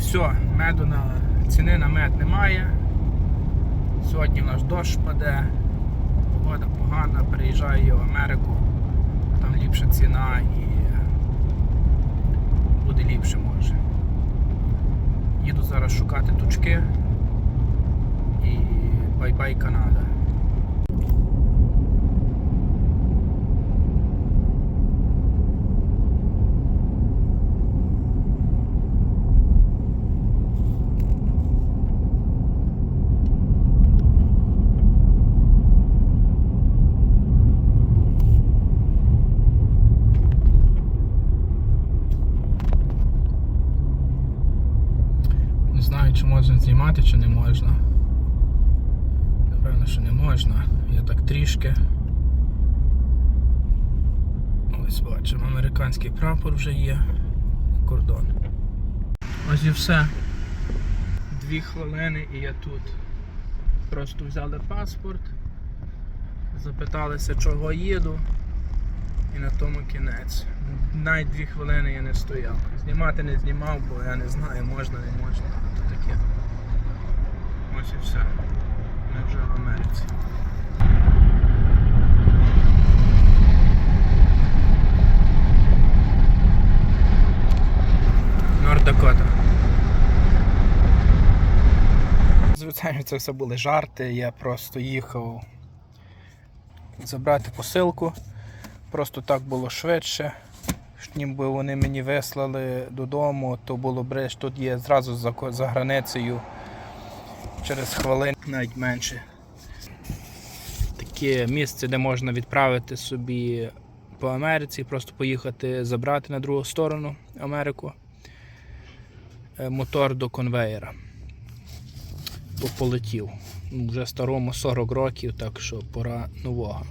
Все, меду на ціни на мед немає. Сьогодні в нас дощ паде, погода погана, переїжджаю в Америку, там ліпша ціна і буде ліпше може. Їду зараз шукати тучки і бай-бай Канада. Не знаю, чи можна знімати, чи не можна. Напевно, що не можна. Я так трішки. Ось бачимо, американський прапор вже є. Кордон. Ось і все. Дві хвилини і я тут. Просто взяли паспорт, запиталися, чого їду. І на тому кінець. Навіть дві хвилини я не стояв. Знімати не знімав, бо я не знаю, можна, не можна. То таке. Ось і все. Ми вже в Америці. Норд-Дакота. Звичайно, це все були жарти. Я просто їхав забрати посилку. Просто так було швидше. Ніби вони мені вислали додому, то було бреш, тут є зразу за, за границею через хвилин, навіть менше. Таке місце, де можна відправити собі по Америці, просто поїхати забрати на другу сторону Америку. Е, Мотор до конвеєра. Бо полетів. Вже старому 40 років, так що пора нового.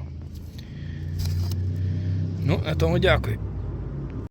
Ну, на тому дякую.